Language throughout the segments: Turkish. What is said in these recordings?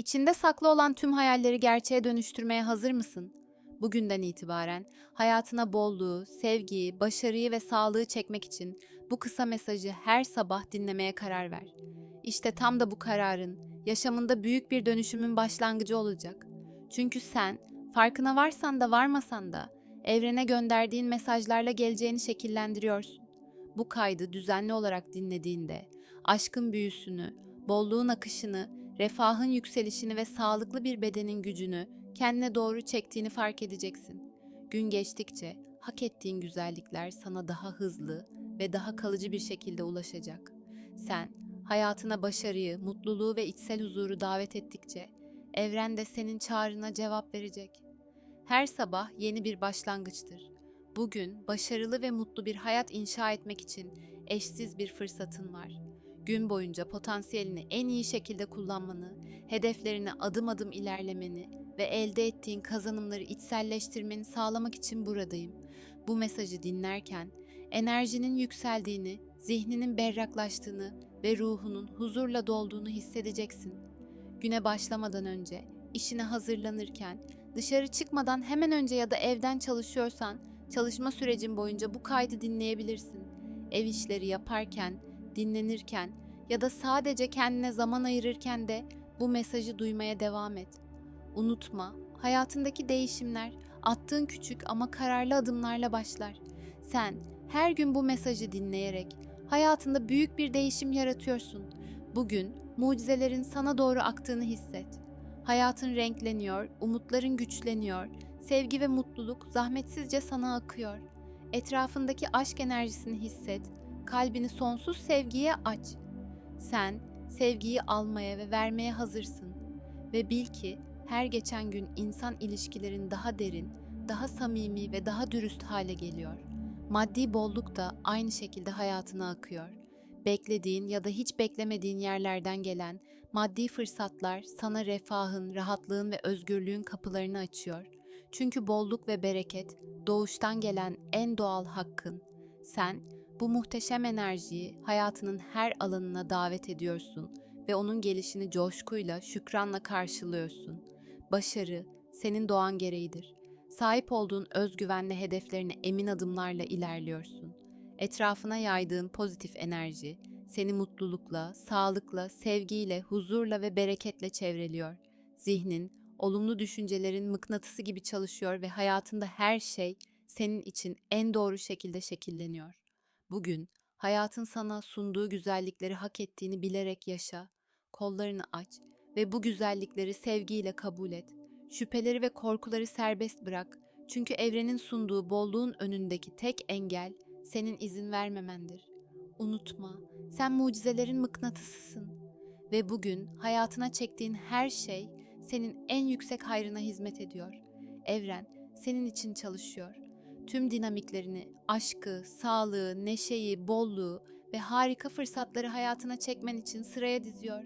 İçinde saklı olan tüm hayalleri gerçeğe dönüştürmeye hazır mısın? Bugünden itibaren hayatına bolluğu, sevgiyi, başarıyı ve sağlığı çekmek için bu kısa mesajı her sabah dinlemeye karar ver. İşte tam da bu kararın yaşamında büyük bir dönüşümün başlangıcı olacak. Çünkü sen farkına varsan da varmasan da evrene gönderdiğin mesajlarla geleceğini şekillendiriyorsun. Bu kaydı düzenli olarak dinlediğinde aşkın büyüsünü, bolluğun akışını, refahın yükselişini ve sağlıklı bir bedenin gücünü kendine doğru çektiğini fark edeceksin. Gün geçtikçe hak ettiğin güzellikler sana daha hızlı ve daha kalıcı bir şekilde ulaşacak. Sen hayatına başarıyı, mutluluğu ve içsel huzuru davet ettikçe evren de senin çağrına cevap verecek. Her sabah yeni bir başlangıçtır. Bugün başarılı ve mutlu bir hayat inşa etmek için eşsiz bir fırsatın var. Gün boyunca potansiyelini en iyi şekilde kullanmanı, hedeflerine adım adım ilerlemeni ve elde ettiğin kazanımları içselleştirmeni sağlamak için buradayım. Bu mesajı dinlerken enerjinin yükseldiğini, zihninin berraklaştığını ve ruhunun huzurla dolduğunu hissedeceksin. Güne başlamadan önce, işine hazırlanırken, dışarı çıkmadan hemen önce ya da evden çalışıyorsan, çalışma sürecin boyunca bu kaydı dinleyebilirsin. Ev işleri yaparken, dinlenirken ya da sadece kendine zaman ayırırken de bu mesajı duymaya devam et. Unutma, hayatındaki değişimler attığın küçük ama kararlı adımlarla başlar. Sen her gün bu mesajı dinleyerek hayatında büyük bir değişim yaratıyorsun. Bugün mucizelerin sana doğru aktığını hisset. Hayatın renkleniyor, umutların güçleniyor, sevgi ve mutluluk zahmetsizce sana akıyor. Etrafındaki aşk enerjisini hisset, kalbini sonsuz sevgiye aç. Sen sevgiyi almaya ve vermeye hazırsın ve bil ki her geçen gün insan ilişkilerin daha derin, daha samimi ve daha dürüst hale geliyor. Maddi bolluk da aynı şekilde hayatına akıyor. Beklediğin ya da hiç beklemediğin yerlerden gelen maddi fırsatlar sana refahın, rahatlığın ve özgürlüğün kapılarını açıyor. Çünkü bolluk ve bereket doğuştan gelen en doğal hakkın. Sen bu muhteşem enerjiyi hayatının her alanına davet ediyorsun ve onun gelişini coşkuyla, şükranla karşılıyorsun. Başarı senin doğan gereğidir. Sahip olduğun özgüvenle hedeflerine emin adımlarla ilerliyorsun. Etrafına yaydığın pozitif enerji seni mutlulukla, sağlıkla, sevgiyle, huzurla ve bereketle çevreliyor. Zihnin, olumlu düşüncelerin mıknatısı gibi çalışıyor ve hayatında her şey senin için en doğru şekilde şekilleniyor. Bugün hayatın sana sunduğu güzellikleri hak ettiğini bilerek yaşa. Kollarını aç ve bu güzellikleri sevgiyle kabul et. Şüpheleri ve korkuları serbest bırak. Çünkü evrenin sunduğu bolluğun önündeki tek engel senin izin vermemendir. Unutma, sen mucizelerin mıknatısısın ve bugün hayatına çektiğin her şey senin en yüksek hayrına hizmet ediyor. Evren senin için çalışıyor. Tüm dinamiklerini, aşkı, sağlığı, neşeyi, bolluğu ve harika fırsatları hayatına çekmen için sıraya diziyor.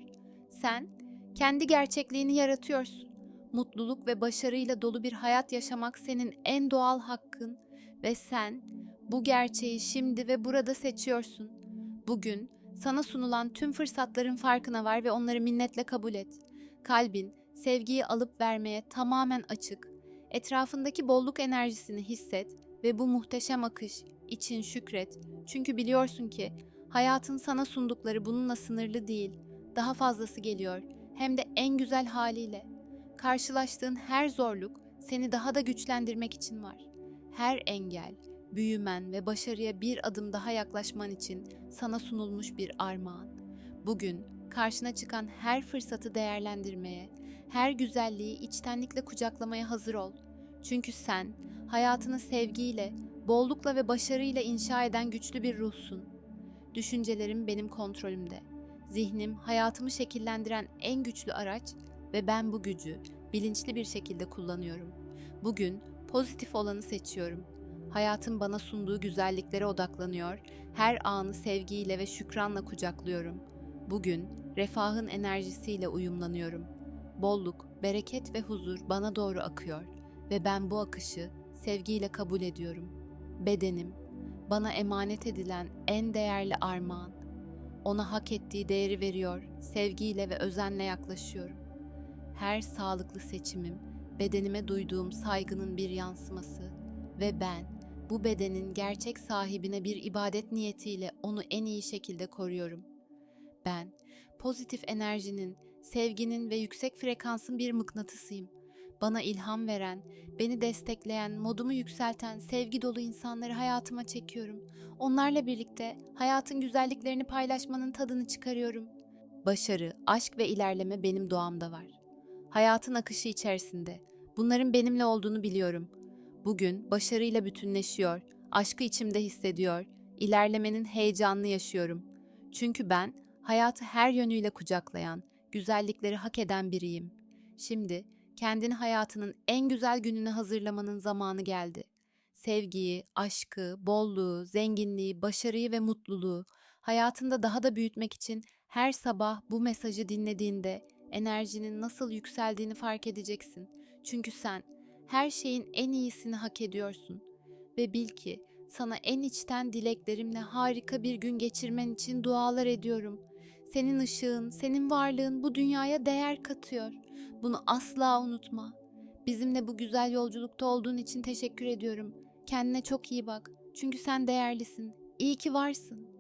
Sen kendi gerçekliğini yaratıyorsun. Mutluluk ve başarıyla dolu bir hayat yaşamak senin en doğal hakkın ve sen bu gerçeği şimdi ve burada seçiyorsun. Bugün sana sunulan tüm fırsatların farkına var ve onları minnetle kabul et. Kalbin sevgiyi alıp vermeye tamamen açık. Etrafındaki bolluk enerjisini hisset ve bu muhteşem akış için şükret. Çünkü biliyorsun ki hayatın sana sundukları bununla sınırlı değil. Daha fazlası geliyor. Hem de en güzel haliyle. Karşılaştığın her zorluk seni daha da güçlendirmek için var. Her engel, büyümen ve başarıya bir adım daha yaklaşman için sana sunulmuş bir armağan. Bugün karşına çıkan her fırsatı değerlendirmeye, her güzelliği içtenlikle kucaklamaya hazır ol. Çünkü sen hayatını sevgiyle, bollukla ve başarıyla inşa eden güçlü bir ruhsun. Düşüncelerim benim kontrolümde. Zihnim hayatımı şekillendiren en güçlü araç ve ben bu gücü bilinçli bir şekilde kullanıyorum. Bugün pozitif olanı seçiyorum. Hayatın bana sunduğu güzelliklere odaklanıyor, her anı sevgiyle ve şükranla kucaklıyorum. Bugün refahın enerjisiyle uyumlanıyorum. Bolluk, bereket ve huzur bana doğru akıyor ve ben bu akışı sevgiyle kabul ediyorum. Bedenim, bana emanet edilen en değerli armağan. Ona hak ettiği değeri veriyor, sevgiyle ve özenle yaklaşıyorum. her sağlıklı seçimim bedenime duyduğum saygının bir yansıması ve ben bu bedenin gerçek sahibine bir ibadet niyetiyle onu en iyi şekilde koruyorum. Ben pozitif enerjinin, sevginin ve yüksek frekansın bir mıknatısıyım. Bana ilham veren, beni destekleyen, modumu yükselten, sevgi dolu insanları hayatıma çekiyorum. Onlarla birlikte hayatın güzelliklerini paylaşmanın tadını çıkarıyorum. Başarı, aşk ve ilerleme benim doğamda var. Hayatın akışı içerisinde. Bunların benimle olduğunu biliyorum. Bugün başarıyla bütünleşiyor, aşkı içimde hissediyor, ilerlemenin heyecanını yaşıyorum. Çünkü ben hayatı her yönüyle kucaklayan, güzellikleri hak eden biriyim. Şimdi kendini hayatının en güzel gününe hazırlamanın zamanı geldi. Sevgiyi, aşkı, bolluğu, zenginliği, başarıyı ve mutluluğu hayatında daha da büyütmek için her sabah bu mesajı dinlediğinde enerjinin nasıl yükseldiğini fark edeceksin. Çünkü sen her şeyin en iyisini hak ediyorsun ve bil ki sana en içten dileklerimle harika bir gün geçirmen için dualar ediyorum. Senin ışığın, senin varlığın bu dünyaya değer katıyor. Bunu asla unutma. Bizimle bu güzel yolculukta olduğun için teşekkür ediyorum. Kendine çok iyi bak. Çünkü sen değerlisin. İyi ki varsın.